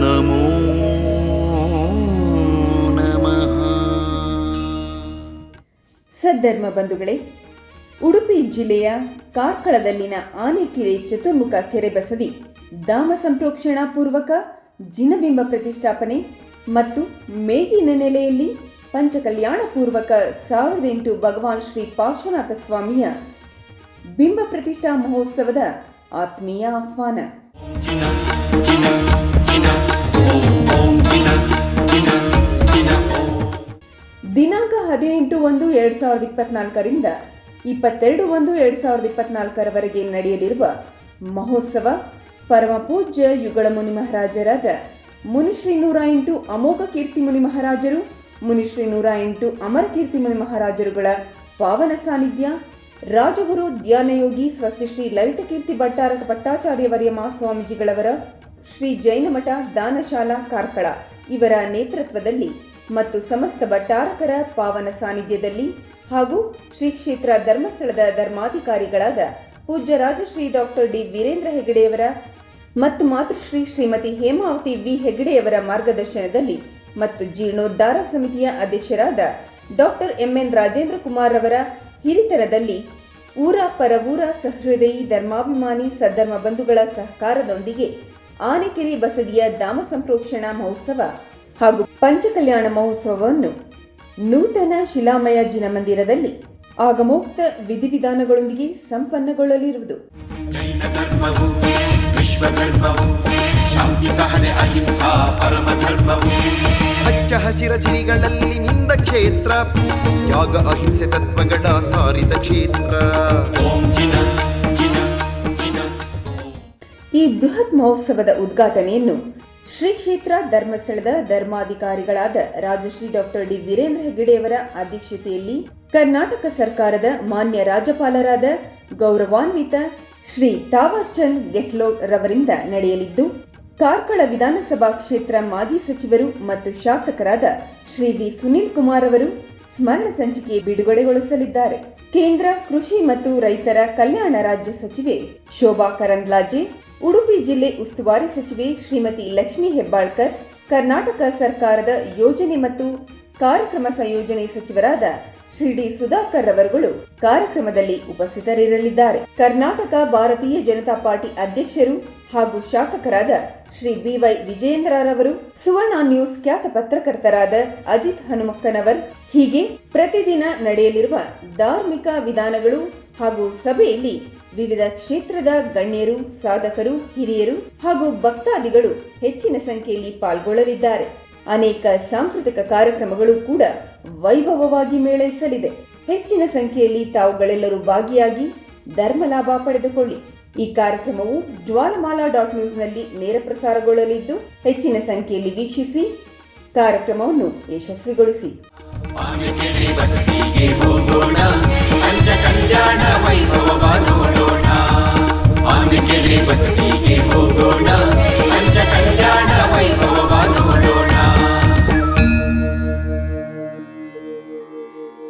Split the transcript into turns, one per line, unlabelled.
ನಮೋ ನಮಃ.
ಸದ್ಧರ್ಮ ಬಂಧುಗಳೇ, ಉಡುಪಿ ಜಿಲ್ಲೆಯ ಕಾರ್ಕಳದಲ್ಲಿನ ಆನೆಕೆರೆ ಚತುರ್ಮುಖ ಕೆರೆ ಬಸದಿ ದಾಮ ಸಂಪ್ರೋಕ್ಷಣಾ ಪೂರ್ವಕ ಜಿನಬಿಂಬ ಪ್ರತಿಷ್ಠಾಪನೆ ಮತ್ತು ಮೇಗಿನ ನೆಲೆಯಲ್ಲಿ ಪಂಚಕಲ್ಯಾಣ ಪೂರ್ವಕ ಸಾವಿರದ ಎಂಟು ಭಗವಾನ್ ಶ್ರೀ ಪಾರ್ಶ್ವನಾಥ ಸ್ವಾಮಿಯ ಬಿಂಬ ಪ್ರತಿಷ್ಠಾ ಮಹೋತ್ಸವದ ಆತ್ಮೀಯ ಆಹ್ವಾನ. ದಿನಾಂಕ ಹದಿನೆಂಟು ಒಂದು ಎರಡು ಸಾವಿರದ ಇಪ್ಪತ್ನಾಲ್ಕರಿಂದ ಇಪ್ಪತ್ತೆರಡು ಒಂದು ಎರಡು ಸಾವಿರದ ಇಪ್ಪತ್ನಾಲ್ಕರವರೆಗೆ ನಡೆಯಲಿರುವ ಮಹೋತ್ಸವ ಪರಮಪೂಜ್ಯ ಯುಗಳ ಮುನಿ ಮಹಾರಾಜರಾದ ಮುನಿಶ್ರೀ ನೂರ ಎಂಟು ಅಮೋಘ ಕೀರ್ತಿ ಮುನಿ ಮಹಾರಾಜರು ಮುನಿಶ್ರೀ ನೂರ ಎಂಟು ಅಮರ ಕೀರ್ತಿ ಮುನಿ ಮಹಾರಾಜರುಗಳ ಪಾವನ ಸಾನ್ನಿಧ್ಯ ರಾಜಗುರು ಧ್ಯಾನಯೋಗಿ ಸ್ವಸ್ತಿ ಶ್ರೀ ಲಲಿತಕೀರ್ತಿ ಭಟ್ಟಾರಕ ಭಟ್ಟಾಚಾರ್ಯವರ್ಯ ಮಹಾಸ್ವಾಮೀಜಿಗಳವರ ಶ್ರೀ ಜೈನಮಠ ದಾನಶಾಲಾ ಕಾರ್ಕಳ. ಇವರ ನೇತೃತ್ವದಲ್ಲಿ ಮತ್ತು ಸಮಸ್ತ ಭಟ್ಟಾರಕರ ಪಾವನ ಸಾನ್ನಿಧ್ಯದಲ್ಲಿ ಹಾಗೂ ಶ್ರೀ ಕ್ಷೇತ್ರ ಧರ್ಮಸ್ಥಳದ ಧರ್ಮಾಧಿಕಾರಿಗಳಾದ ಪೂಜ್ಯ ರಾಜಶ್ರೀ ಡಾಕ್ಟರ್ ಡಿ ವೀರೇಂದ್ರ ಹೆಗಡೆಯವರ ಮತ್ತು ಮಾತೃಶ್ರೀ ಶ್ರೀಮತಿ ಹೇಮಾವತಿ ವಿ ಹೆಗಡೆಯವರ ಮಾರ್ಗದರ್ಶನದಲ್ಲಿ ಮತ್ತು ಜೀರ್ಣೋದ್ಧಾರ ಸಮಿತಿಯ ಅಧ್ಯಕ್ಷರಾದ ಡಾಕ್ಟರ್ ಎಂಎನ್ ರಾಜೇಂದ್ರ ಕುಮಾರ್ ಅವರ ಹಿರಿತನದಲ್ಲಿ ಊರ ಪರವೂರ ಸಹೃದಯಿ ಧರ್ಮಾಭಿಮಾನಿ ಸದ್ಧರ್ಮ ಬಂಧುಗಳ ಸಹಕಾರದೊಂದಿಗೆ ಆನೆಕೆರೆ ಬಸದಿಯ ಧಾಮ ಸಂಪ್ರೋಕ್ಷಣಾ ಮಹೋತ್ಸವ ಹಾಗೂ ಪಂಚಕಲ್ಯಾಣ ಮಹೋತ್ಸವವನ್ನು ನೂತನ ಶಿಲಾಮಯ ಜಿನಮಂದಿರದಲ್ಲಿ ಆಗಮೋಕ್ತ ವಿಧಿವಿಧಾನಗಳೊಂದಿಗೆ ಸಂಪನ್ನಗೊಳ್ಳಲಿರುವುದು.
ಹಚ್ಚ ಹಸಿರ ಸಿರಿಗಳಲ್ಲಿ ನಿಂದ ಕ್ಷೇತ್ರ. ಯಾಗ ಅಹಿಂಸೆ ತತ್ವಗಳ ಸಾರಿದ ಕ್ಷೇತ್ರ.
ಓಂ ಜಿನ ಜಿನ ಜಿನ.
ಈ ಬೃಹತ್ ಮಹೋತ್ಸವದ ಉದ್ಘಾಟನೆಯನ್ನು ಶ್ರೀ ಕ್ಷೇತ್ರ ಧರ್ಮಸ್ಥಳದ ಧರ್ಮಾಧಿಕಾರಿಗಳಾದ ರಾಜಶ್ರೀ ಡಾಕ್ಟರ್ ಡಿ ವೀರೇಂದ್ರ ಹೆಗ್ಗಡೆಯವರ ಅಧ್ಯಕ್ಷತೆಯಲ್ಲಿ ಕರ್ನಾಟಕ ಸರ್ಕಾರದ ಮಾನ್ಯ ರಾಜ್ಯಪಾಲರಾದ ಗೌರವಾನ್ವಿತ ಶ್ರೀ ತಾವರ್ಚಂದ್ ಗೆಹ್ಲೋಟ್ ರವರಿಂದ ನಡೆಯಲಿದ್ದು ಕಾರ್ಕಳ ವಿಧಾನಸಭಾ ಕ್ಷೇತ್ರ ಮಾಜಿ ಸಚಿವರು ಮತ್ತು ಶಾಸಕರಾದ ಶ್ರೀ ವಿ ಸುನೀಲ್ ಕುಮಾರ್ ಅವರು ಸ್ಮರಣ ಸಂಚಿಕೆ ಬಿಡುಗಡೆಗೊಳಿಸಲಿದ್ದಾರೆ. ಕೇಂದ್ರ, ಕೃಷಿ ಮತ್ತು ರೈತರ ಕಲ್ಯಾಣ ರಾಜ್ಯ ಸಚಿವೆ ಶೋಭಾ ಕರಂದ್ಲಾಜೆ, ಉಡುಪಿ ಜಿಲ್ಲೆ ಉಸ್ತುವಾರಿ ಸಚಿವೆ ಶ್ರೀಮತಿ ಲಕ್ಷ್ಮೀ ಹೆಬ್ಬಾಳ್ಕರ್, ಕರ್ನಾಟಕ ಸರ್ಕಾರದ ಯೋಜನೆ ಮತ್ತು ಕಾರ್ಯಕ್ರಮ ಸಂಯೋಜನೆ ಸಚಿವರಾದ ಶ್ರೀ ಡಿ ಸುಧಾಕರ್ ರವರುಗಳು ಕಾರ್ಯಕ್ರಮದಲ್ಲಿ ಉಪಸ್ಥಿತರಿರಲಿದ್ದಾರೆ. ಕರ್ನಾಟಕ ಭಾರತೀಯ ಜನತಾ ಪಾರ್ಟಿ ಅಧ್ಯಕ್ಷರು ಹಾಗೂ ಶಾಸಕರಾದ ಶ್ರೀ ಬಿವೈ ವಿಜಯೇಂದ್ರರವರು, ಸುವರ್ಣ ನ್ಯೂಸ್ ಖ್ಯಾತ ಪತ್ರಕರ್ತರಾದ ಅಜಿತ್ ಹನುಮಕ್ಕನವರ್, ಹೀಗೆ ಪ್ರತಿದಿನ ನಡೆಯಲಿರುವ ಧಾರ್ಮಿಕ ವಿಧಾನಗಳು ಹಾಗೂ ಸಭೆಯಲ್ಲಿ ವಿವಿಧ ಕ್ಷೇತ್ರದ ಗಣ್ಯರು, ಸಾಧಕರು, ಹಿರಿಯರು ಹಾಗೂ ಭಕ್ತಾದಿಗಳು ಹೆಚ್ಚಿನ ಸಂಖ್ಯೆಯಲ್ಲಿ ಪಾಲ್ಗೊಳ್ಳಲಿದ್ದಾರೆ. ಅನೇಕ ಸಾಂಸ್ಕೃತಿಕ ಕಾರ್ಯಕ್ರಮಗಳು ಕೂಡ ವೈಭವವಾಗಿ ಮೇಳೈಸಲಿದೆ. ಹೆಚ್ಚಿನ ಸಂಖ್ಯೆಯಲ್ಲಿ ತಾವುಗಳೆಲ್ಲರೂ ಭಾಗಿಯಾಗಿ ಧರ್ಮ ಲಾಭ ಪಡೆದುಕೊಳ್ಳಿ. ಈ ಕಾರ್ಯಕ್ರಮವು ಜ್ವಾಲಮಾಲಾ ಡಾಟ್ ನ್ಯೂಸ್ನಲ್ಲಿ ನೇರ ಪ್ರಸಾರಗೊಳ್ಳಲಿದ್ದು, ಹೆಚ್ಚಿನ ಸಂಖ್ಯೆಯಲ್ಲಿ ವೀಕ್ಷಿಸಿ, ಕಾರ್ಯಕ್ರಮವನ್ನು ಯಶಸ್ವಿಗೊಳಿಸಿ.